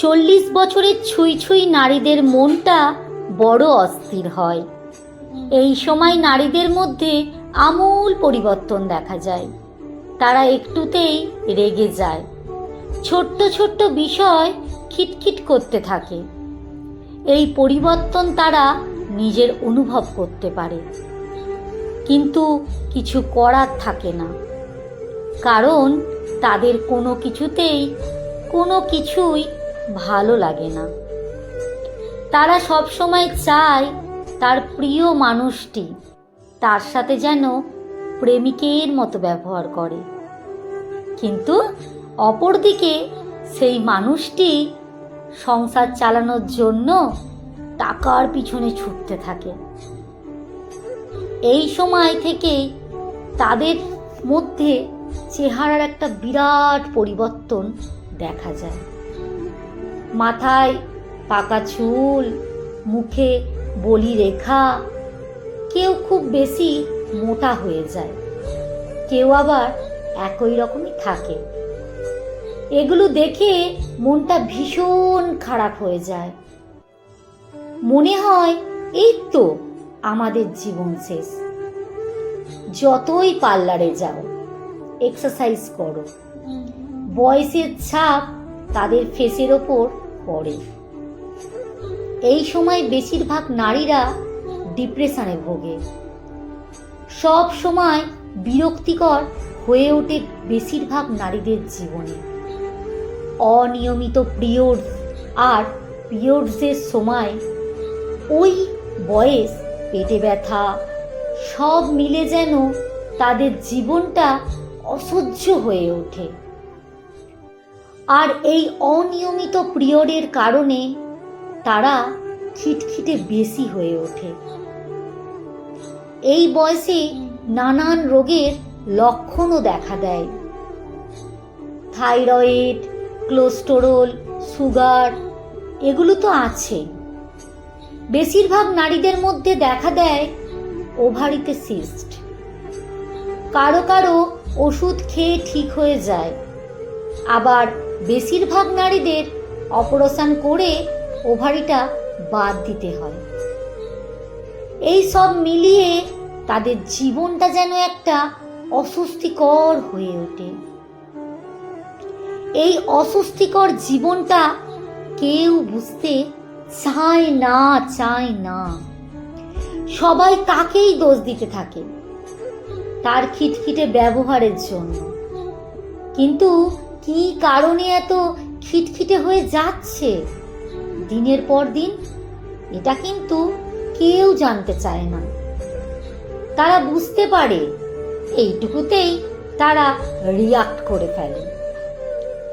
চল্লিশ বছরের ছুঁই ছুঁই নারীদের মনটা বড় অস্থির হয়। এই সময় নারীদের মধ্যে আমূল পরিবর্তন দেখা যায়। তারা একটুতেই রেগে যায়। ছোট্ট ছোট্ট বিষয় খিটখিট করতে থাকে। এই পরিবর্তন তারা নিজের অনুভব করতে পারে। কিন্তু কিছু করার থাকে না। কারণ তাদের কোনো কিছুতেই কোনো কিছুই ভালো লাগে না। তারা সব সময় চায় তার প্রিয় মানুষটি তার সাথে যেন প্রেমিকের মতো ব্যবহার করে। কিন্তু অপরদিকে সেই মানুষটি সংসার চালানোর জন্য টাকার পিছনে ছুটতে থাকে। এই সময় থেকে তাদের মধ্যে চেহারার একটা বিরাট পরিবর্তন দেখা যায়। মাথায় পাকা চুল, মুখে বলি রেখা। কেউ খুব বেশি মোটা হয়ে যায়। কেউ আবার একই রকমই থাকে। এগুলো দেখে মনটা ভীষণ খারাপ হয়ে যায়। মনে হয়, এই তো আমাদের জীবন শেষ। যতই পার্লারে যাও এক্সারসাইজ করো। বয়সের ছাপ তাদের ফেসের ওপর পড়ে। এই সময় বেশিরভাগ নারীরা ডিপ্রেশনে ভোগে। সব সময় বিরক্তিকর হয়ে ওঠে বেশিরভাগ নারীদের জীবনে। অনিয়মিত পিরিয়ডস আর পিরিয়ডসের সময় ওই বয়স, পেটে ব্যথা, সব মিলে যেন তাদের জীবনটা অসহ্য হয়ে ওঠে। আর এই অনিয়মিত পিরিয়ডের কারণে তারা খিটখিটে বেশি হয়ে ওঠে। এই বয়সে নানান রোগের লক্ষণও দেখা দেয়। থাইরয়েড, কোলেস্টেরল, সুগার, এগুলো তো আছে। বেশিরভাগ নারীদের মধ্যে দেখা দেয় ওভারিতে সিস্ট। কারও কারও ওষুধ খেয়ে ঠিক হয়ে যায়। আবার বেশিরভাগ নারীদের অপারেশন করে ওভারিটা বাদ দিতে হয়। এই সব মিলিয়ে তাদের জীবনটা যেন একটা অস্বস্তিকর হয়ে ওঠে। এই অস্বস্তিকর জীবনটা কেউ বুঝতে চায় না চায় না। সবাই তাকেই দোষ দিতে থাকে, তার খিটখিটে ব্যবহারের জন্য। কিন্তু কি কারণে এত খিটখিটে হয়ে যাচ্ছে? দিনের পর দিন, এটা কিন্তু কেউ জানতে চায় না। তারা বুঝতে পারে, এইটুকুতেই তারা রিয়াক্ট করে ফেলে।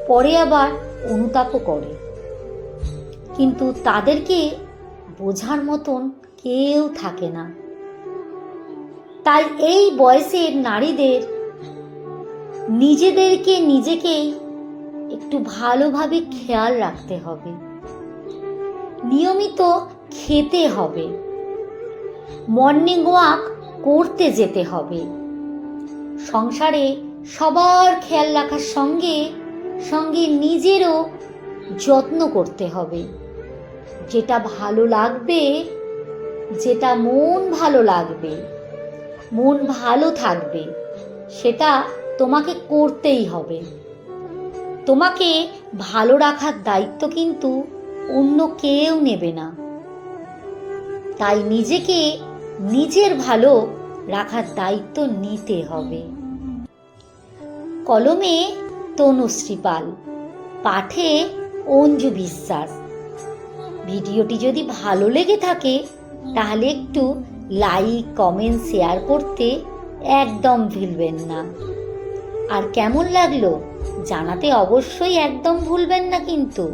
পরে আবার অনুতাপও করে। কিন্তু তাদেরকে বোঝার মতন কেউ থাকে না। তাই এই বয়সের নারীদের নিজেদেরকে নিজেকেই একটু ভালোভাবে খেয়াল রাখতে হবে। নিয়মিত খেতে হবে। মর্নিং ওয়াক করতে যেতে হবে। সংসারে সবার খেয়াল রাখার সঙ্গে সঙ্গে নিজেরও যত্ন করতে হবে। যেটা ভালো লাগবে, যেটা মন ভালো লাগবে, মন ভালো থাকবে, সেটা তোমাকে করতেই হবে। তোমাকে ভালো রাখার দায়িত্ব কিন্তু অন্য কেউ নেবে না। তাই নিজেকে নিজের ভালো রাখার দায়িত্ব নিতে হবে। কলমে তনুশ্রী পাল, পাঠে অঞ্জু বিশ্বাস। ভিডিওটি যদি ভালো লেগে থাকে, তাহলে একটু লাইক, কমেন্ট, শেয়ার করতে একদম ভুলবেন না। আর কেমন লাগল জানাতে অবশ্যই একদম ভুলবেন না কিন্তু।